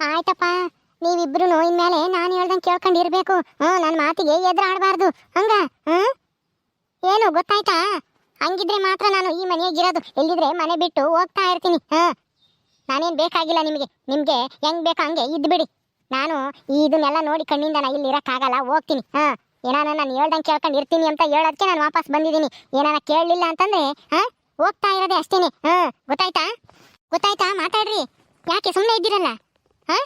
ಆಯ್ತಪ್ಪ, ನೀವಿಬ್ರು ಇನ್ಮೇಲೆ ನಾನು ಹೇಳ್ದಂಗೆ ಕೇಳ್ಕೊಂಡಿರ್ಬೇಕು. ಹ್ಞೂ ನನ್ನ ಮಾತಿಗೆ ಎದುರಾಡಬಾರ್ದು. ಹಂಗ? ಹ್ಞೂ? ಏನು, ಗೊತ್ತಾಯ್ತಾ? ಹಂಗಿದ್ರೆ ಮಾತ್ರ ನಾನು ಈ ಮನೆಯಾಗಿರೋದು ಇಲ್ಲಿದ್ರೆ ಮನೆ ಬಿಟ್ಟು ಹೋಗ್ತಾ ಇರ್ತೀನಿ. ಹಾಂ ನಾನೇನು ಬೇಕಾಗಿಲ್ಲ ನಿಮಗೆ. ನಿಮಗೆ ಹೆಂಗ್ ಬೇಕು ಹಂಗೆ ಇದ್ದು ಬಿಡಿ. ನಾನು ಇದನ್ನೆಲ್ಲ ನೋಡಿ ಕಣ್ಣಿಂದ ನಾನು ಇಲ್ಲಿ ಇರೋಕ್ಕಾಗಲ್ಲ, ಹೋಗ್ತೀನಿ. ಹಾಂ ಏನಾನ ನಾನು ಹೇಳ್ದಂಗೆ ಕೇಳ್ಕೊಂಡು ಇರ್ತೀನಿ ಅಂತ ಹೇಳೋದಕ್ಕೆ ನಾನು ವಾಪಸ್ ಬಂದಿದ್ದೀನಿ. ಏನಾನ ಕೇಳಲಿಲ್ಲ ಅಂತಂದ್ರೆ ಹಾಂ ಹೋಗ್ತಾ ಇರೋದೇ ಅಷ್ಟೇನೆ. ಹಾಂ ಗೊತ್ತಾಯ್ತಾ? ಗೊತ್ತಾಯ್ತಾ? ಮಾತಾಡ್ರಿ. ಯಾಕೆ ಸುಮ್ಮನೆ ಇದ್ದೀರಲ್ಲ? ಹಾಂ?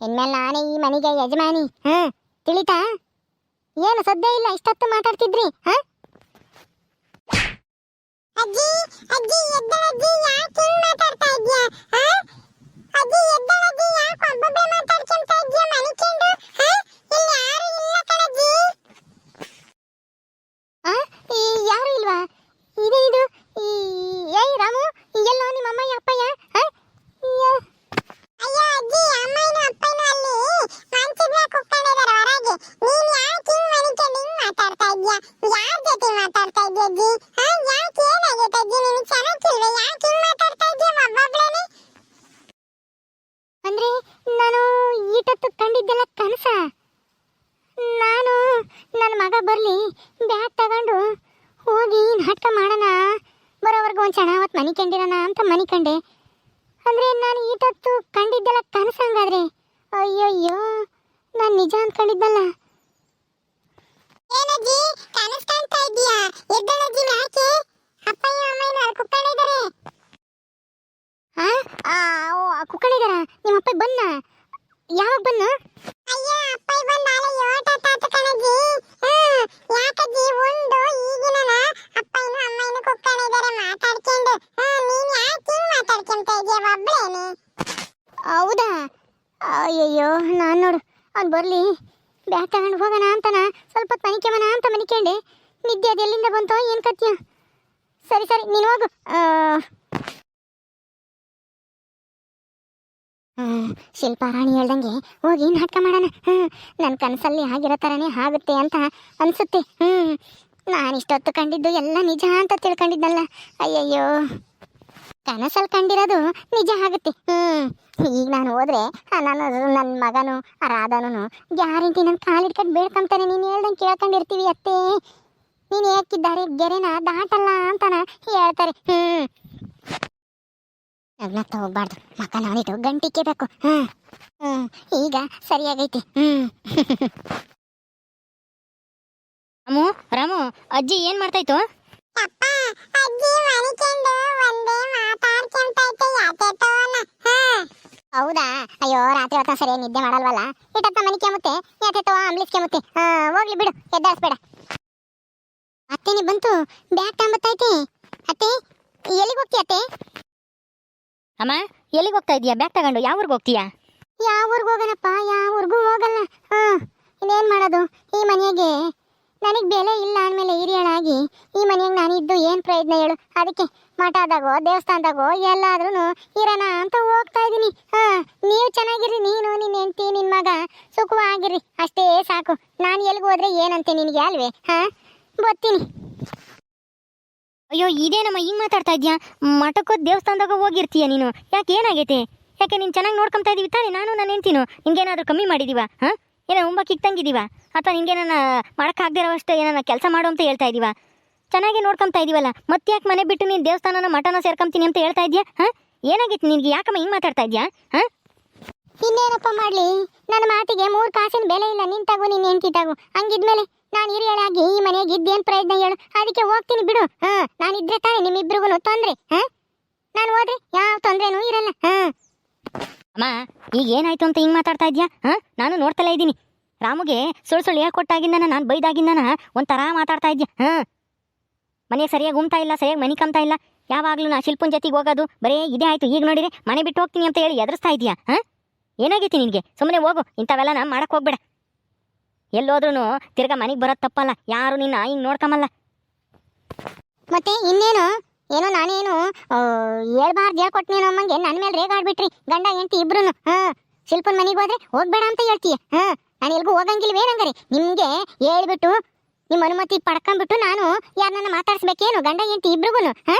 ಇನ್ಮೇಲೆ ನಾನೇ ಈ ಮನೆಗೆ ಯಜಮಾನಿ. ಹಾಂ ತಿಳಿತಾ? ಏನು ಸದ್ಯ ಇಲ್ಲ ಇಷ್ಟೊತ್ತು ಮಾತಾಡ್ತಿದ್ರಿ ಹಾಂ? ಅಜ್ಜಿ ಅಜ್ಜಿ ಎದ್ದಳಜ್ಜಿ ಯಾಕೆ ಹಿಂಗ್ ಮಾತಾಡ್ತಾ ಇದ್ಯಾ ಆ? ಅಜ್ಜಿ ಎದ್ದಳಜ್ಜಿ ಯಾಕೆ ಒಬ್ಬೊಬ್ಬೇ ಮಾತಾಡ್ಕೊಂತ ಇದ್ಯಾ ಮನಿಕೊಂಡು ಆ? ಇಲ್ಲಿ ಯಾರು ಇಲ್ಲ ಕಣಜ್ಜಿ ಆ ಈ ಯಾರು ಇಲ್ವಾ ಇದೆ ಇದು ಈ ಏಯ್ ರಾಮು ಎಲ್ಲೋ ನಿಮ್ಮ ಅಮ್ಮಯ್ಯ ಅಪ್ಪಯ್ಯ ಆ? ಯ- ಅಯ್ಯೋ ಅಜ್ಜಿ ಅಮ್ಮಯ್ಯನು ಅಪ್ಪಯ್ಯನು ಅಲ್ಲಿ ಮಂಚದ ಕುತ್ಕೊಂಡಿದ್ದಾರೆ ಹೊರಗೆ ನೀನ್ ಯಾಕೆ ಹಿಂಗ್ ಮನಿಕೊಂಡು ಹಿಂಗ್ ಮಾತಾಡ್ತಾ ಇದ್ಯಾ ಯಾರ್ ಜೊತೆ ಮಾತಾಡ್ತಾ ಇದ್ಯಾ ಅಜ್ಜಿ ಹಾ ಯಾಕೆ ಏನಾಗೈತೆ ಅಜ್ಜಿ ನಿನಗೆ ಚೆನ್ನಾಗಿಲ್ವೇ ಯಾಕೆ ಹಿಂಗ್ ಮಾತಾಡ್ತಾ ಇದ್ಯಾ ಒಬ್ಬೊಬ್ಳೇನೆ ಅಂದ್ರೆ ನಾನು ಈಟತ್ತು ಕಂಡಿದ್ದೆಲ್ಲ ಕನಸ ನಾನು ನನ್ನ ಮಗ ಬರಲಿ ಬ್ಯಾಗ್ ತಗೊಂಡು ಹೋಗಿ ನಾಟಕ ಮಾಡೋಣ ಬರೋವರೆಗೂ ಒಂದು ಕ್ಷಣ ಅವತ್ತು ಮನೆ ಕಂಡಿರೋಣ ಕಂಡೆ ಅಂದ್ರೆ ನಾನು ಈಟತ್ತು ಕಂಡಿದ್ದೆಲ್ಲ ಕನಸಂಗಾದ್ರೆ. ಅಯ್ಯಯ್ಯೋ ನಾನು ನಿಜ ಅಂದ್ಕೊಂಡಿದ್ದಲ್ಲ ಏನಜ್ಜಿ ಕನಸ್ ಕಾಣ್ತಾ ಎದ್ದಳಜ್ಜಿ ಯಾಕೆ ಅಪ್ಪಯ್ಯ ಅಮ್ಮಯ್ಯನು ಕುಕ್ಕಣಿದಾರ ನಿಮ್ಮ ಅಪ್ಪ ಬನ್ನ ಯಾವಾಗ ಬನ್ನ ಅಯ್ಯೋ ಅಪ್ಪಯ್ಯ ಬಂದ ನಾಳೆ ಯೋಟ ತಾತ ಕಣಜ್ಜಿ. ಹ್ಮ್ ಯಾಕಜ್ಜಿ ಉಂಡು ಈಗಿನ ಅಪ್ಪಯ್ಯನು ಅಮ್ಮಯ್ಯನು ಮಾತಾಡ್ಕೊಂಡು. ಮಾತಾಡ್ಕೊಂತ ಇದೆಯಾ ಹೌದಾ? ಅಯ್ಯಯ್ಯೋ, ನಾನು ನೋಡು ಅವ್ನು ಬರಲಿ. ಬ್ಯಾಗ್ ತಗೊಂಡು ಹೋಗೋಣ ಅಂತನ? ಸ್ವಲ್ಪ ಹೊತ್ತು ಅಂತ ಮನಿಕೊಂಡೆ. ನಿದ್ದೆ ಅದು ಎಲ್ಲಿಂದ ಬಂತೋ, ಏನು ಕತ್ತೀಯ ಸರಿ ಸರಿ, ನೀನು ಹೋಗು. ಶಿಲ್ಪಾರಾಣಿ ಹೇಳ್ದಂಗೆ ಹೋಗಿ ನಾಟಕ ಮಾಡೋಣ. ಹ್ಮ್ ನನ್ನ ಕನಸಲ್ಲಿ ಆಗಿರೋ ಥರನೇ ಆಗುತ್ತೆ ಅಂತ ಅನ್ಸುತ್ತೆ. ಹ್ಞೂ ನಾನು ಇಷ್ಟೊತ್ತು ಕಂಡಿದ್ದು ಎಲ್ಲ ನಿಜ ಅಂತ ತಿಳ್ಕೊಂಡಿದ್ದಲ್ಲ ಅಯ್ಯಯ್ಯೋ. ಕನಸಲ್ಲಿ ಕಂಡಿರೋದು ನಿಜ ಆಗುತ್ತೆ. ಹ್ಮ್. ಈಗ ನಾನು ಹೋದ್ರೆ ನಾನು ನನ್ನ ಮಗನು, ಆ ಗ್ಯಾರಂಟಿ ನನ್ನ ಕಾಲಿಟ್ಕೊಂಡು ಬೇಡ್ಕೊಂತಾನೆ ನೀನು ಹೇಳ್ದಂಗೆ ಕೇಳ್ಕೊಂಡಿರ್ತೀವಿ ಅತ್ತೆ. ನೀನು ಹೇಗಿದ್ದಾರೆ ಗೆರೆನ ದಾಟಲ್ಲ ಅಂತಾನ ಹೇಳ್ತಾರೆ. ಹ್ಮ್. ನಗ್ನತ್ತ ಹೋಗ್ಬಾರ್ದು. ಮಕ್ಕ ನಾನಿಟ್ಟು ಗಂಟಿಕ್ಕೆ ಬೇಕು. ಹ್ಮ್. ಈಗ ಸರಿಯಾಗೈತಿ. ಹ್ಮ್. ರಾಮು ರಾಮು, ಅಜ್ಜಿ ಏನ್ ಮಾಡ್ತಾಯ್ತು ಅಪ್ಪ ಅಜ್ಜಿ ಮನಿಕೊಂಡು ಒಂದೇ ಮಾತಾಡ್ಕೊಂತೈತೆ ಯಾತೆತೋನ ಹಾ. ಹೌದಾ? ಅಯ್ಯೋ ರಾತ್ರಿ ಹೊತ್ತ ಸರಿಯಾಗಿ ನಿದ್ದೆ ಮಾಡಲ್ವಲ್ಲ? ಇಟ್ಟತ್ತ ಮನೆ ಕೆಮ್ಮುತ್ತೆ ಅಂಬ್ಲಿಸ್ ಕೆಮ್ಮುತ್ತೆ? ಹಾ ಹೋಗ್ಲಿ ಬಿಡು ಎದ್ದಾಳಿಸ್ಬೇಡ ಅತ್ತೇನೆ ಬಂತು ಬ್ಯಾಗ್ ತಗೊಂಬತ್ತೈತೆ ಅತ್ತೆ ಎಲ್ಲಿಗೆ ಹೋಗ್ತೀಯ ಅತ್ತೆ? ಅಮ್ಮ ಎಲ್ಲಿಗೆ ಹೋಗ್ತಾ ಇದೀಯಾ ಬ್ಯಾಗ್ ತಗೊಂಡು ಯಾವ ಊರಿಗೆ ಹೋಗ್ತೀಯಾ? ಯಾವ ಊರಿಗೆ ಹೋಗೋಣಪ್ಪ ಯಾವ ಊರಿಗೂ ಹೋಗಲ್ಲ. ಹಾ ಇನ್ನೇನು ಮಾಡೋದು? ಈ ಮನೆಗೆ ನನಗೆ ಬೆಲೆ ಇಲ್ಲ ಅಂದಮೇಲೆ ಹಿರಿಯಳಾಗಿ ಈ ಮನೆಗೆ ನಾನು ಇದ್ದು ಏನು ಪ್ರಯತ್ನ ಹೇಳು? ಅದಕ್ಕೆ ಮಠದಾಗೋ ದೇವಸ್ಥಾನದಾಗೋ ಎಲ್ಲಾದ್ರೂ ಇರೋಣ ಅಂತ ಹೋಗ್ತಾ ಇದ್ದೀನಿ ಹಾ, ನೀವು ಚೆನ್ನಾಗಿರ್ರಿ, ನೀನು ನಿನ್ನ ಹೆಂಡತಿ ನಿನ್ನ ಮಗ. ಸುಖವಾಗಿರಿ ಅಷ್ಟೇ ಸಾಕು. ನಾನು ಎಲ್ಲಿಗೆ ಹೋದ್ರೆ ಏನಂತೆ ನಿನಗೆ ಅಲ್ವೇ? ಹಾ, ಬರ್ತೀನಿ. ಅಯ್ಯೋ ಇದೇನಮ್ಮ ಹಿಂಗೆ ಮಾತಾಡ್ತಾ ಇದೆಯಾ? ಮಠಕ್ಕೋ ದೇವಸ್ಥಾನದಾಗ ಹೋಗಿರ್ತೀಯ ನೀನು? ಯಾಕೆ ಏನಾಗೈತೆ? ಯಾಕೆ ನೀನು ಚೆನ್ನಾಗಿ ನೋಡ್ಕೊತಾ ಇದೀವಿ ತಾನೇ, ನಾನು ನಾನು ಹೆಂಡ್ತೀನು? ನಿಂಗೇನಾದ್ರೂ ಕಮ್ಮಿ ಮಾಡಿದೀವ? ಹಾ? ಏನೋ ಉಂಬ ಕಿಕ್ತಂಗಿದೀವ ಅಥವಾ ನಿಂಗೇನ ಮಾಡಕ್ಕಾಗ್ದಿರೋವಷ್ಟು ಏನನ್ನ ಕೆಲಸ ಮಾಡು ಅಂತ ಹೇಳ್ತಾ ಇದ್ದೀವ ಚೆನ್ನಾಗಿ ನೋಡ್ಕೊತಾ ಇದೀವಲ್ಲ, ಮತ್ತೆ ಯಾಕೆ ಮನೆ ಬಿಟ್ಟು ನೀನು ದೇವಸ್ಥಾನನ ಮಠನ ಸೇರ್ಕೊಂತೀನಿ ಅಂತ ಹೇಳ್ತಾ ಇದೀಯಾ, ಹಾ? ಏನಾಗಿತ್ತು ನಿನ್ಗೆ? ಯಾಕಮ್ಮ ಹಿಂಗ್ ಮಾತಾಡ್ತಾ ಇದ್ಯಾ, ಹಾ? ಇನ್ನೇನಪ್ಪ ಮಾಡ್ಲಿ? ನನ್ನ ಮಾತಿಗೆ ಮೂರು ಕಾಸಿನ ಬೆಲೆ ಇಲ್ಲ ನಿಂತಾಗು ನಿನ್ನ ಹೆಂಡತಿ ತಾಗು. ಹಂಗಿದ್ಮೇಲೆ ನಾನು ಹಿರಿಯಳಾಗಿ ಈ ಮನೆಗೆ ಇದ್ದೇನು ಪ್ರಯತ್ನ ಹೇಳು. ಅದಕ್ಕೆ ಹೋಗ್ತೀನಿ ಬಿಡು, ಹಾ? ನಾನು ಇದ್ರೆ ತಾನೆ ನಿಮ್ಮಿಬ್ರಿಗೂ ತೊಂದ್ರೆ, ಹಾ? ನಾನು ಹೋದ್ರೆ ಯಾವ ತೊಂದರೆನೂ ಇರಲ್ಲ, ಹಾ? ಅಮ್ಮ, ಈಗ ಏನಾಯ್ತು ಅಂತ ಹಿಂಗ್ ಮಾತಾಡ್ತಾ ಇದ್ಯಾ? ಹಾ? ನಾನು ನೋಡ್ತಲೇ ಇದ್ದೀನಿ. ರಾಮುಗೆ ಸುಳ್ಳು ಸುಳ್ಳು ಹೇಳ್ಕೊಟ್ಟಾಗಿಂದನ ನಾನು ಬೈದಾಗಿಂದನ ಒಂಥರ ಮಾತಾಡ್ತಾ ಇದ್ಯಾ? ಹಾ? ಮನೆ ಸರಿಯಾಗಿ ಉಮ್ತಾ ಇಲ್ಲ, ಸರಿಯಾಗಿ ಮನಿ ಕಮ್ತಾ ಇಲ್ಲ. ಯಾವಾಗ್ಲೂ ನಾ ಶಿಲ್ಪನ್ ಜೊತೆಗೆ ಹೋಗೋದು ಬರೇ ಇದೇ ಆಯ್ತು. ಈಗ ನೋಡಿರಿ ಮನೆ ಬಿಟ್ಟು ಹೋಗ್ತೀನಿ ಅಂತ ಹೇಳಿ ಎದುರಿಸ್ತಾ ಇದೆಯಾ? ಹಾ? ಏನಾಗೈತಿ ನಿನಗೆ? ಸುಮ್ಮನೆ ಹೋಗು. ಇಂಥವೆಲ್ಲ ನಾನು ಮಾಡಕ್ ಹೋಗ್ಬೇಡ. ಎಲ್ಲೋದ್ರೂ ತಿರ್ಗಾ ಮನೆಗೆ ಬರೋದು ತಪ್ಪಲ್ಲ. ಯಾರು ನಿನ್ನ ಹಿಂಗ್ ನೋಡ್ಕೊಂಬಲ್ಲ ಮತ್ತೆ ಇನ್ನೇನು? ಏನೋ ನಾನೇನು ಹೇಳ್ಬಾರ್ದು ಹೇಳ್ಕೊಟ್ನೇನೋ ಅಮ್ಮಂಗೆ ನನ್ನ ಮೇಲೆ ರೇಗಾಡ್ಬಿಟ್ರಿ ಗಂಡ, ಹೆಂಡತಿ ಇಬ್ರು ಹಾ, ಶಿಲ್ಪನ ಮನೆಗೆ ಹೋದ್ರೆ ಹೋಗ್ಬೇಡ ಅಂತ ಹೇಳ್ತೀಯ, ಹಾ, ನಾನು ಎಲ್ಗೂ ಹೋಗಂಗಿಲ್ವೇನಂಗಾರೆ ನಿಮ್ಗೆ ಹೇಳ್ಬಿಟ್ಟು ನಿಮ್ಮ ಅನುಮತಿ ಪಡ್ಕೊಂಡ್ಬಿಟ್ಟು ನಾನು ಯಾರನ್ನ ಮಾತಾಡ್ಸ್ಬೇಕೇನು, ಗಂಡ, ಹೆಂಡತಿ ಇಬ್ರಿಗೂ ಹಾ?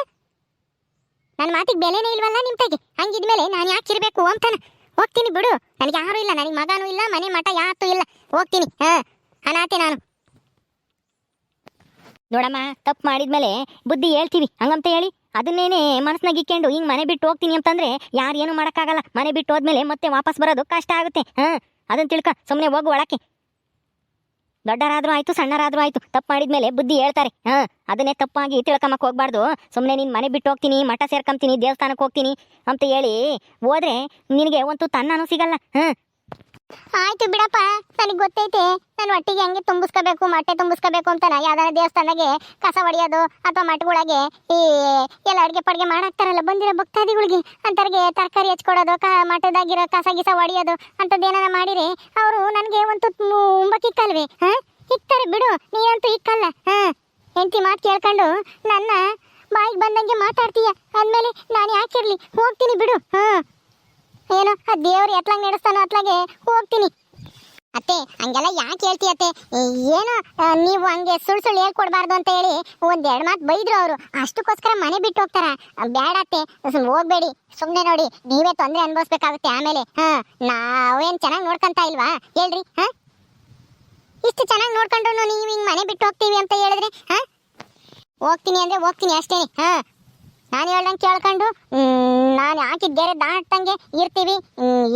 ನನ್ನ ಮಾತಿಗೆ ಬೆಲೆನೇ ಇಲ್ವಲ್ಲ ನಿಮ್ಮ ತೆಗೆ ಹಂಗಿದ್ಮೇಲೆ ನಾನು ಯಾಕೆ ಇರ್ಬೇಕು ಅಂತಾನ? ಹೋಗ್ತೀನಿ ಬಿಡು, ನನಗೆ ಯಾರು ಇಲ್ಲ, ನನಗೆ ಮಗನೂ ಇಲ್ಲ, ಮನೆ ಮಠ ಯಾತು ಇಲ್ಲ, ಹೋಗ್ತೀನಿ, ಹಾ ಅನಾಥೆ ನಾನು. ನೋಡಮ್ಮ, ತಪ್ಪು ಮಾಡಿದ್ಮೇಲೆ ಬುದ್ಧಿ ಹೇಳ್ತೀವಿ. ಹಂಗಂತ ಹೇಳಿ ಅದನ್ನೇನೆ ಮನಸ್ನಾಗ ಇಕ್ಕೊಂಡು ಹಿಂಗ್ ಮನೆ ಬಿಟ್ಟು ಹೋಗ್ತೀನಿ ಅಂತಂದ್ರೆ ಯಾರು ಏನು ಮಾಡೋಕ್ಕಾಗಲ್ಲ. ಮನೆ ಬಿಟ್ಟು ಹೋದ್ಮೇಲೆ ಮತ್ತೆ ವಾಪಸ್ ಬರೋದು ಕಷ್ಟ ಆಗುತ್ತೆ. ಹಾಂ ಅದನ್ನ ತಿಳ್ಕ ಸುಮ್ಮನೆ ಹೋಗು ಒಳಕ್ಕೆ. ದೊಡ್ಡರಾದ್ರೂ ಆಯಿತು, ಸಣ್ಣರಾದ್ರೂ ಆಯಿತು. ತಪ್ಪು ಮಾಡಿದ್ಮೇಲೆ ಬುದ್ಧಿ ಹೇಳ್ತಾರೆ. ಹಾಂ, ಅದನ್ನೇ ತಪ್ಪಾಗಿ ತಿಳ್ಕೊಂಬಕ್ ಹೋಗ್ಬಾರ್ದು. ಸುಮ್ಮನೆ ನೀನು ಮನೆ ಬಿಟ್ಟು ಹೋಗ್ತೀನಿ, ಮಠ ಸೇರ್ಕೊಂತೀನಿ ದೇವಸ್ಥಾನಕ್ಕೆ ಹೋಗ್ತೀನಿ ಅಂತ ಹೇಳಿ ಹೋದ್ರೆ ನಿನಗೆ ಒಂದು ತನ್ನೂ ಸಿಗಲ್ಲ. ಹಾ ಆಯ್ತು ಬಿಡಪ್ಪ, ನನಗೆ ಗೊತ್ತೈತೆ. ನಾನು ಒಟ್ಟಿಗೆ ಹಂಗೆ ತುಂಬಿಸ್ಕೋಬೇಕು, ಮೊಟ್ಟೆ ತುಂಬಿಸ್ಕೋಬೇಕು ಅಂತ ಯಾವ್ದಾರ ದೇವಸ್ಥಾನಗೆ ಕಸ ಹೊಡೆಯೋದು ಅಥವಾ ಮಠಗಳಿಗೆ, ಈ ಎಲ್ಲ ಅಡುಗೆ ಪಡ್ಗೆ ಮಾಡಾಕ್ತಾರಲ್ಲ ಬಂದಿರೋ ಭಕ್ತಾದಿಗಳಿಗೆ. ಅಂತರಿಗೆ ತರಕಾರಿ ಹೆಚ್ಕೊಡೋದು, ಕ ಮಠದಾಗಿರೋ ಕಸ ಗಿಸ ಹೊಡಿಯೋದು ಅಂಥದ್ದೇನಾರ ಮಾಡಿರಿ, ಅವರು ನನಗೆ ಒಂದು ಉಂಬಕ್ಕಿಕ್ಕಲ್ವೇ ಹಾಂ? ಇಕ್ತಾರೆ ಬಿಡು, ನೀನಂತೂ ಇಕ್ಕಲ್ಲ, ಹಾಂ? ಹೆಂಡತಿ ಮಾತು ಕೇಳ್ಕೊಂಡು ನನ್ನ ಬಾಯಿಗೆ ಬಂದಂಗೆ ಮಾತಾಡ್ತೀಯ, ಅಂದಮೇಲೆ ನಾನು ಯಾಕಿರಲಿ, ಹೋಗ್ತೀನಿ ಬಿಡು, ಹಾಂ? ಏನೋ ಆ ದೇವ್ರು ಎತ್ಲಾಗ ನಡೆಸ್ತಾನೋ ಅತ್ಲಾಗೆ ಹೋಗ್ತೀನಿ. ಅತ್ತೆ, ಹಂಗೆಲ್ಲ ಯಾಕೆ ಹೇಳ್ತಿ ಅತ್ತೆ? ಏನೋ ನೀವು ಹಂಗೆ ಸುಳ್ಳು ಸುಳ್ಳು ಹೇಳ್ಕೊಡ್ಬಾರ್ದು ಅಂತ ಹೇಳಿ ಒಂದೆರಡು ಮಾತು ಬೈದ್ರು ಅವರು. ಅಷ್ಟಕ್ಕೋಸ್ಕರ ಮನೆ ಬಿಟ್ಟು ಹೋಗ್ತಾರ. ಬೇಡ ಅತ್ತೆ ಸುಮ್ಮನೆ ಹೋಗ್ಬೇಡಿ. ಸುಮ್ಮನೆ ನೋಡಿ, ನೀವೇ ತೊಂದರೆ ಅನುಭವಿಸ್ಬೇಕಾಗುತ್ತೆ ಆಮೇಲೆ. ಹಾ, ನಾವೇನ್ ಚೆನ್ನಾಗಿ ನೋಡ್ಕೊಂತ ಇಲ್ವಾ? ಹೇಳ್ರಿ, ಹಾ? ಇಷ್ಟು ಚೆನ್ನಾಗಿ ನೋಡ್ಕೊಂಡ್ರು ನೀವು ಹಿಂಗೆ ಮನೆ ಬಿಟ್ಟು ಹೋಗ್ತೀವಿ ಅಂತ ಹೇಳಿದ್ರೆ, ಹಾ? ಹೋಗ್ತೀನಿ ಅಂದ್ರೆ ಹೋಗ್ತೀನಿ ಅಷ್ಟೇ ಹಾ? ನಾನು ಹೇಳ್ದಂಗೆ ಕೇಳ್ಕೊಂಡು ನಾನು ಹಾಕಿದ ಗೆರೆ ದಾಟಂಗೆ ಇರ್ತೀವಿ.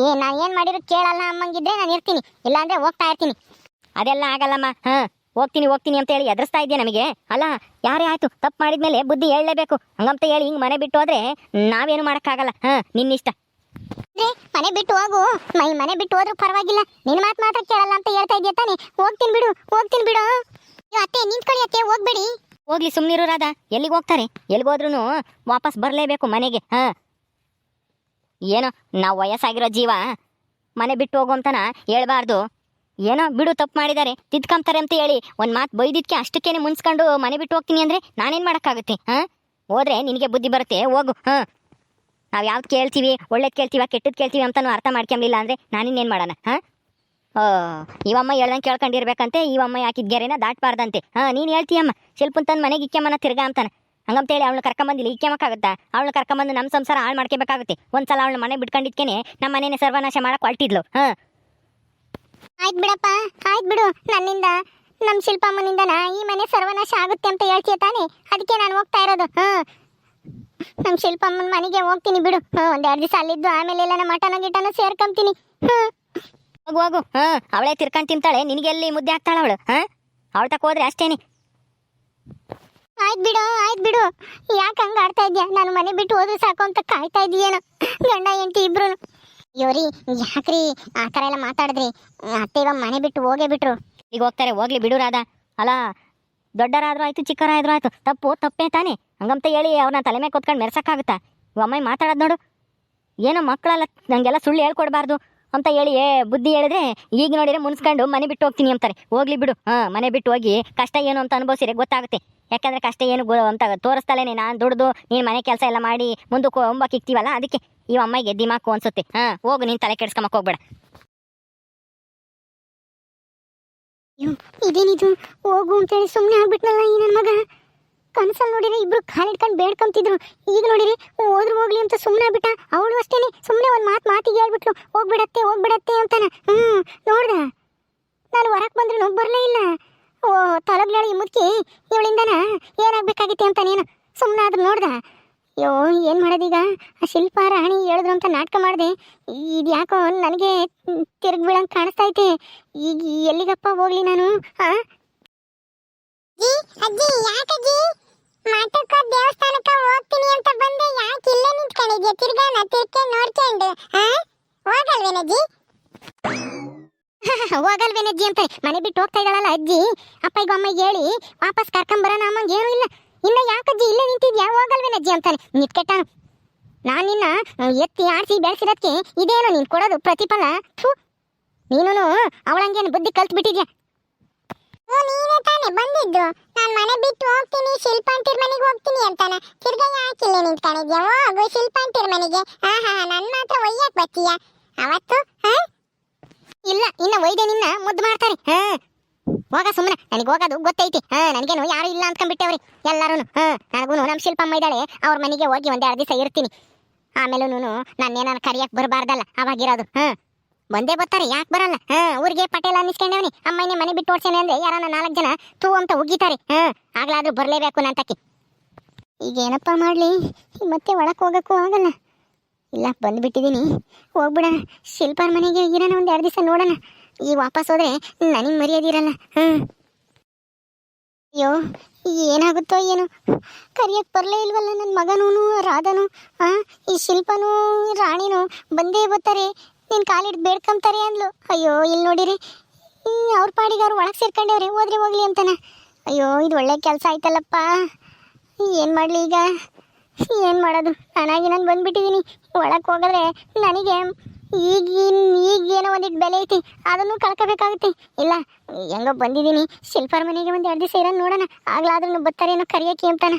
ಏ, ನಾನು ಏನು ಮಾಡಿದ್ರು ಕೇಳಲ್ಲ ಅಮ್ಮಂಗಿದ್ರೆ ನಾನು ಇರ್ತೀನಿ. ಇಲ್ಲಾಂದ್ರೆ ಹೋಗ್ತಾ ಇರ್ತೀನಿ. ಅದೆಲ್ಲ ಆಗಲ್ಲಮ್ಮ. ಹಾಂ, ಹೋಗ್ತೀನಿ ಹೋಗ್ತೀನಿ ಅಂತ ಹೇಳಿ ಎದುರಿಸ್ತಾ ಇದೆಯಾ ನಮಗೆ? ಅಲ್ಲ, ಯಾರೇ ಆಯಿತು, ತಪ್ಪು ಮಾಡಿದ್ಮೇಲೆ ಬುದ್ಧಿ ಹೇಳಲೇಬೇಕು. ಹಂಗಂತ ಹೇಳಿ ಹಿಂಗೆ ಮನೆ ಬಿಟ್ಟು ಹೋದ್ರೆ ನಾವೇನು ಮಾಡೋಕ್ಕಾಗಲ್ಲ. ಹಾಂ, ನಿನ್ನಿಷ್ಟ. ಮನೆ ಬಿಟ್ಟು ಹೋಗು. ಮೈ ಮನೆ ಬಿಟ್ಟು ಹೋದ್ರೂ ಪರವಾಗಿಲ್ಲ. ನಿನ್ನ ಮಾತು ಮಾತ್ರ ಕೇಳಲ್ಲ ಅಂತ ಹೇಳ್ತಾ ಇದೆಯಾ ತಾನೆ? ಹೋಗ್ತೀನಿ ಬಿಡು ಹೋಗ್ತೀನಿ ಬಿಡು. ಅತ್ತೆ, ನಿಂತ್ಕೊಳ್ಳಿ ಅತ್ತೆ, ಹೋಗ್ಬೇಡಿ. ಹೋಗ್ಲಿ ಸುಮ್ನಿರು ರಾಧ. ಎಲ್ಲಿಗೆ ಹೋಗ್ತಾರೆ? ಎಲ್ಲಿಗೋದ್ರೂ ವಾಪಸ್ ಬರಲೇಬೇಕು ಮನೆಗೆ, ಹಾ? ಏನೋ, ನಾವು ವಯಸ್ಸಾಗಿರೋ ಜೀವ, ಮನೆ ಬಿಟ್ಟು ಹೋಗು ಅಂತನ ಹೇಳ್ಬಾರ್ದು. ಏನೋ, ಬಿಡು, ತಪ್ಪು ಮಾಡಿದ್ದಾರೆ. ತಿದ್ಕೊಂತಾರೆ ಅಂತ ಹೇಳಿ ಒಂದು ಮಾತು ಬೈದಿದ್ಕೆ ಅಷ್ಟಕ್ಕೇನೆ ಮುನ್ಸ್ಕೊಂಡು ಮನೆ ಬಿಟ್ಟು ಹೋಗ್ತೀನಿ ಅಂದರೆ ನಾನೇನು ಮಾಡೋಕ್ಕಾಗುತ್ತೆ, ಹಾಂ? ಹೋದ್ರೆ ನಿನಗೆ ಬುದ್ಧಿ ಬರುತ್ತೆ, ಹೋಗು, ಹಾಂ? ನಾವು ಯಾವ್ದು ಕೇಳ್ತೀವಿ, ಒಳ್ಳೇದು ಕೇಳ್ತೀವ ಕೆಟ್ಟದ್ದು ಕೇಳ್ತೀವಿ ಅಂತನೂ ಅರ್ಥ ಮಾಡ್ಕೊಂಬಿಲ್ಲ ಅಂದರೆ ನಾನಿನ್ನೇನು ಮಾಡೋಣ, ಹಾಂ? ಇವಮ್ಮ ಹೇಳ್ದಂಗೆ ಕೇಳ್ಕೊಂಡಿರ್ಬೇಕಂತೆ ಇವಮ್ಮ ಯಾಕಿದ್ ಗೆರೆನ ದಾಟ್ಬಾರ್ದಂತೆ. ಹಾಂ, ನೀನು ಹೇಳ್ತೀಯಮ್ಮ, ಶಿಲ್ಪನ್ ತಂದು ಮನೆಗೆ ಇಕ್ಕೆಮ್ಮನ ತಿರ್ಗಾ ಅಂತಾನೆ. ಹಂಗಂತೇಳಿ ಅವಳು ಕರ್ಕೊಂಬಂದಿಲ್ಲ ಇಕ್ಕೆಮಕ್ಕಾಗುತ್ತಾ ಅವಳು ಕರ್ಕೊಂಬಂದು ನಮ್ಮ ಸಂಸಾರ ಹಾಳು ಮಾಡ್ಕೋಬೇಕಾಗುತ್ತೆ. ಒಂದ್ಸಲ ಅವ್ಳ ಮನೆ ಬಿಟ್ಕೊಂಡಿದ್ಕೇನೆ ನಮ್ಮ ಮನೇನೆ ಸರ್ವನಾಶ ಮಾಡಕ್ಕೆ ಹೊರಟಿದ್ಲು. ಹಾಂ. ಆಯ್ತು ಬಿಡಪ್ಪ, ಆಯ್ತು ಬಿಡು. ನನ್ನಿಂದ ನಮ್ಮ ಶಿಲ್ಪಮ್ಮನಿಂದ ಈ ಮನೆ ಸರ್ವನಾಶ ಆಗುತ್ತೆ ಅಂತ ಹೇಳ್ತೀಯ ತಾನೆ? ಅದಕ್ಕೆ ನಾನು ಹೋಗ್ತಾ ಇರೋದು. ಹಾ. ನಮ್ಮ ಶಿಲ್ಪಮ್ಮನ ಮನೆಗೆ ಹೋಗ್ತೀನಿ ಬಿಡು. ಹಾಂ, ಒಂದೆರಡು ದಿವಸ ಅಲ್ಲಿದ್ದು ಆಮೇಲೆ ಎಲ್ಲ ಮಟನ ಗಿಟನ ಸೇರ್ಕೊಂತೀನಿ ಹ್ಞೂ ಹೋಗು ಹೋಗು. ಹ್ಮ್ ಅವಳೇ ತಿರ್ಕೊಂಡ್ ತಿಂತಾಳೆ ನಿನಗೆಲ್ಲಿ ಮುದ್ದೆ ಹಾಕ್ತಾಳ ಅವಳು? ಹ? ಅವಳ ತಕ ಹೋದ್ರೆ ಅಷ್ಟೇನಿ. ಆಯ್ತ್ ಬಿಡು ಆಯ್ತ್ ಬಿಡು. ಯಾಕೆ ಹಂಗ ಆಡ್ತಾ ಇದ್ಯಾ? ನಾನು ಮನೆ ಬಿಟ್ಟು ಹೋದ್ರೆ ಸಾಕು ಅಂತ ಕಾಯ್ತಾ ಇದೀಯೇನೋ ಗಂಡ ಎಂಟಿ ಇಬ್ರು ಯೋರಿ ಯಾಕ್ರಿ ಆ ಥರ ಎಲ್ಲ ಮಾತಾಡಿದ್ರಿ? ಅತ್ತೆ ಇವಾಗ ಮನೆ ಬಿಟ್ಟು ಹೋಗೇ ಬಿಟ್ರು. ಈಗ ಹೋಗ್ತಾರೆ ಹೋಗ್ಲಿ ಬಿಡು ರಾಧ. ಅಲ್ಲ ದೊಡ್ಡರಾದ್ರೂ ಆಯ್ತು ಚಿಕ್ಕರಾದ್ರೂ ಆಯ್ತು. ತಪ್ಪು ತಪ್ಪೇ ತಾನೇ. ಹಂಗಂತ ಹೇಳಿ ಅವ್ರನ್ನ ತಲೆ ಮೇಲೆ ಕೂತ್ಕೊಂಡು ಮೆರ್ಸಕ್ಕಾಗುತ್ತಾ? ಒಮ್ಮೆ ಮಾತಾಡೋದು ನೋಡು. ಏನೋ ಮಕ್ಕಳಲ್ಲ ನಂಗೆಲ್ಲ ಸುಳ್ಳು ಹೇಳ್ಕೊಡ್ಬಾರ್ದು. ಅಂತ ಹೇಳಿ ಬುದ್ಧಿ ಹೇಳಿದ್ರೆ ಈಗ ನೋಡಿದ್ರೆ ಮುನ್ಸ್ಕೊಂಡು ಮನೆ ಬಿಟ್ಟು ಹೋಗ್ತೀನಿ ಅಂತಾರೆ. ಹೋಗ್ಲಿ ಬಿಡು. ಹಾ, ಮನೆ ಬಿಟ್ಟು ಹೋಗಿ ಕಷ್ಟ ಏನು ಅಂತ ಅನುಭವಿಸಿದ್ರೆ ಗೊತ್ತಾಗುತ್ತೆ. ಯಾಕಂದ್ರೆ ಕಷ್ಟ ಏನು ಗೊ ಅಂತ ತೋರಿಸ್ತಾಲೇನೆ, ನಾನು ದುಡ್ದು, ನೀನು ಮನೆ ಕೆಲಸ ಎಲ್ಲ ಮಾಡಿ ಮುಂದಕ್ಕೆ ಒಂಬಕ್ಕೆ ಇಕ್ತೀವಲ್ಲ, ಅದಕ್ಕೆ ಈ ಅಮ್ಮಗೆ ದಿಮಾಕು ಅನ್ಸುತ್ತೆ. ಹಾ, ಹೋಗು, ನೀನು ತಲೆ ಕೆಡ್ಸ್ಕೊಂಬಕ್ ಹೋಗ್ಬೇಡ. ಇದೇನಿದು? ಹೋಗು ಅಂತೇಳಿ ಸುಮ್ಮನೆ ಆಗ್ಬಿಟ್ನಲ್ಲ ಈ ನನ್ನ ಮಗ? ಕನಸಲ್ಲಿ ನೋಡಿದ್ರೆ ಇಬ್ರು ಕಾಲಿಡ್ಕೊಂಡು ಬೇಡ್ಕೊಂತಿದ್ರು. ಈಗ ನೋಡಿರಿ ಹೋದ್ರು ಹೋಗ್ಲಿ ಅಂತ ಸುಮ್ಮನೆ ಬಿಟ್ಟ. ಅವಳು ಅಷ್ಟೇನೆ ಸುಮ್ಮನೆ ಒಂದು ಮಾತು ಮಾತಿಗೆ ಹೇಳ್ಬಿಟ್ಲು. ಹೋಗ್ಬಿಡತ್ತೆ ಹೋಗ್ಬಿಡತ್ತೆ ಅಂತಾನೆ. ಹ್ಞೂ ನೋಡ್ದ. ನಾನು ಹೊರಗೆ ನೋಡ್ ಬರಲೇ ಇಲ್ಲ. ಓ, ತೊಲಗ್ಲಾಳು ಮುದ್ಕಿ. ಇವಳಿಂದನ ಏನಾಗಬೇಕಾಗಿತ್ತೆ ಅಂತಾನೇನು. ಸುಮ್ಮನೆ ಆದ್ರೂ ನೋಡ್ದ. ಅಯ್ಯೋ ಏನು ಮಾಡೋದೀಗ? ಆ ಶಿಲ್ಪ ರಾಣಿ ಹೇಳಿದ್ರು ಅಂತ ನಾಟಕ ಮಾಡಿದೆ. ಇದು ಯಾಕೋ ನನಗೆ ತಿರುಗಿ ಬೀಳಂಗೆ ಕಾಣಿಸ್ತೈತೆ ಈಗ ಎಲ್ಲಿಗಪ್ಪ ಹೋಗ್ಲಿ ನಾನು ಹಾ ಅಜ್ಜಿ, ಯಾಕಜ್ಜಿ? ಮಠಕ್ಕ ದೇವಸ್ಥಾನಕ್ಕ ಹೋಗ್ತೀನಿ ಅಂತ ಬಂದೆ. ಯಾಕೆ ಇಲ್ಲೇ ನಿಂತ್ಕೊಂಡಿದ್ಯಾ ತಿರ್ಗಾನ ತಿರ್ಕೆ ನೋಡ್ಕೊಂಡು ಹಾ ಹೋಗಲ್ವೇನಜ್ಜಿ? ಹೋಗಲ್ವೇನಜ್ಜಿ ಅಂತ. ಮನೆ ಬಿಟ್ಟು ಹೋಗ್ತಾ ಇದ್ದಾಳಲ್ಲ ಅಜ್ಜಿ. ಅಪ್ಪಗೆ ಅಮ್ಮಗೆ ಹೇಳಿ, ವಾಪಸ್ ಕರ್ಕೊಂಬರೋಣ ಅಮ್ಮಂಗೆ ಏನು ಇಲ್ಲ. ಇನ್ನ ಯಾಕಜ್ಜಿ ಇಲ್ಲೇ ನಿಂತಿದ್ಯಾ? ಹೋಗಲ್ವೇನಜ್ಜಿ ಅಂತಾನೆ. ನಿಟ್ಕೆಟ್ಟಾನು ನಾನು ನಿನ್ನ ಎತ್ತಿ ಆಡಿಸಿ ಬೆಳೆಸಿರೋದಕ್ಕೆ ಇದೇನು ನೀನು ಕೊಡೋದು ಪ್ರತಿಫಲ? ಥೂ. ನೀನು ಅವಳಂಗೇನು ಬುದ್ಧಿ ಕಲ್ತು ಬಿಟ್ಟಿದ್ಯಾ ಓ ನೀನೇ ತಾನೇ ಬಂದಿದ್ದು. ನಾನು ಮನೆ ಬಿಟ್ಟು ಹೋಗ್ತೀನಿ ಶಿಲ್ಪಾಂಟಿರ್ ಮನೆಗೆ ಹೋಗ್ತೀನಿ ಅಂತಾನ. ತಿರ್ಗಾ ಯಾಕೆ ಇಲ್ಲೇ ನಿಂತ್ಕೊಂಡಿದ್ಯಾ ಹೋಗು ಶಿಲ್ಪಾಂಟಿರ್ ಮನೆಗೆ. ಹಾ ಹಾ ನನ್ ಮಾತ್ರ ಒಯ್ಯಕ್ ಬತ್ತೀಯ ಅವತ್ತು ಇಲ್ಲ, ಇನ್ನ ಒಯ್ದೆ ನಿನ್ನ ಮುದ್ದು ಮಾಡ್ತಾರೆ. ಹಾ. ಹೋಗ ಸುಮ್ಮನೆ ನನಗೆ ಹೋಗೋದು ಗೊತ್ತೈತಿ. ಹಾ, ನನಗೇನು ಯಾರು ಇಲ್ಲ ಅಂದ್ಕೊಂಡ್ಬಿಟ್ಟವ್ರಿ ಎಲ್ಲರೂ ಹಾ ನನಗೂ ನಮ್ಮ ಶಿಲ್ಪಮ್ಮ ಇದ್ದಾಳೆ. ಅವ್ರ ಮನೆಗೆ ಹೋಗಿ ಒಂದೆರಡು ದಿವಸ ಇರ್ತೀನಿ. ಆಮೇಲೂ ನಾನೇನಾರು ಕರಿಯಕ್ಕೆ ಬರಬಾರ್ದಲ್ಲ, ಅವಾಗಿರೋದು. ಹಾ. ಬಂದೇ ಬರ್ತಾರೆ, ಯಾಕೆ ಬರಲ್ಲ? ಹಾ, ಊರಿಗೆ ಪಟೇಲ ಅನ್ನಿಸ್ಕೊಂಡವನಿ. ಅಮ್ಮನೆ ಮನೆ ಬಿಟ್ಟು ಓಡ್ಸೇನೆ ಅಂದ್ರೆ ಯಾರನ್ನ ನಾಲ್ಕು ಜನ ತೂ ಅಂತ ಉಗಿತಾರೆ. ಹಾ, ಆಗ್ಲಾದ್ರೂ ಬರಲೇಬೇಕು ನಂತಕ್ಕೆ ಈಗ ಏನಪ್ಪ ಮಾಡ್ಲಿ? ಮತ್ತೆ ಒಳಕ್ ಹೋಗಕ್ಕೂ ಆಗಲ್ಲ. ಇಲ್ಲ, ಬಂದ್ಬಿಟ್ಟಿದೀನಿ. ಹೋಗ್ಬಿಡ. ಶಿಲ್ಪಾರ ಮನೆಗೆ ಇರೋಣ ಒಂದು ಎರಡು ದಿವಸ ನೋಡೋಣ. ಈ ವಾಪಸ್ ಹೋದ್ರೆ ನನಗೆ ಮರ್ಯಾದಿರಲ್ಲ ಹ್ಮ್ ಅಯ್ಯೋ ಏನಾಗುತ್ತೋ ಏನು. ಕರಿಯಕ್ ಬರಲೇ ಇಲ್ವಲ್ಲ ನನ್ನ ಮಗನೂ ರಾಧನು, ಆ, ಈ ಶಿಲ್ಪನೂ, ರಾಣಿನೂ ಬಂದೇ ಬರ್ತಾರೆ. ನಿನ್ ಕಾಲಿಟ್ಟು ಬೇಡ್ಕೊಂತಾರೆ ಅಂದ್ಲು. ಅಯ್ಯೋ ಇಲ್ಲಿ ನೋಡಿರಿ. ಅವ್ರ ಪಾಡಿಗೆ ಅವ್ರು ಒಳಗೆ ಸೇರ್ಕೊಂಡವ್ರೆ, ಹೋದ್ರಿ ಹೋಗ್ಲಿ ಅಂತಾನೆ. ಅಯ್ಯೋ, ಇದು ಒಳ್ಳೆ ಕೆಲಸ ಆಯ್ತಲ್ಲಪ್ಪ. ಏನು ಮಾಡಲಿ ಈಗ? ಏನು ಮಾಡೋದು? ನಾನಾಗಿ ನಾನು ಬಂದ್ಬಿಟ್ಟಿದೀನಿ. ಒಳಗೆ ಹೋಗಿದ್ರೆ ನನಗೆ ಈಗಿನ ಈಗ ಏನೋ ಒಂದಿಟ್ಟು ಬೆಲೆ ಐತಿ. ಅದನ್ನು ಕಳ್ಕೋಬೇಕಾಗುತ್ತೆ. ಇಲ್ಲ, ಹೆಂಗೋ ಬಂದಿದ್ದೀನಿ ಶಿಲ್ಪಾರ್ ಮನೆಗೆ ಒಂದು ಎರಡು ದಿವಸ ಇರೋ ನೋಡೋಣ. ಆಗ್ಲಾದ್ರೂ ಬರ್ತಾರೇನೋ ಕರಿಯಕ್ಕೆ ಅಂತಾನೆ.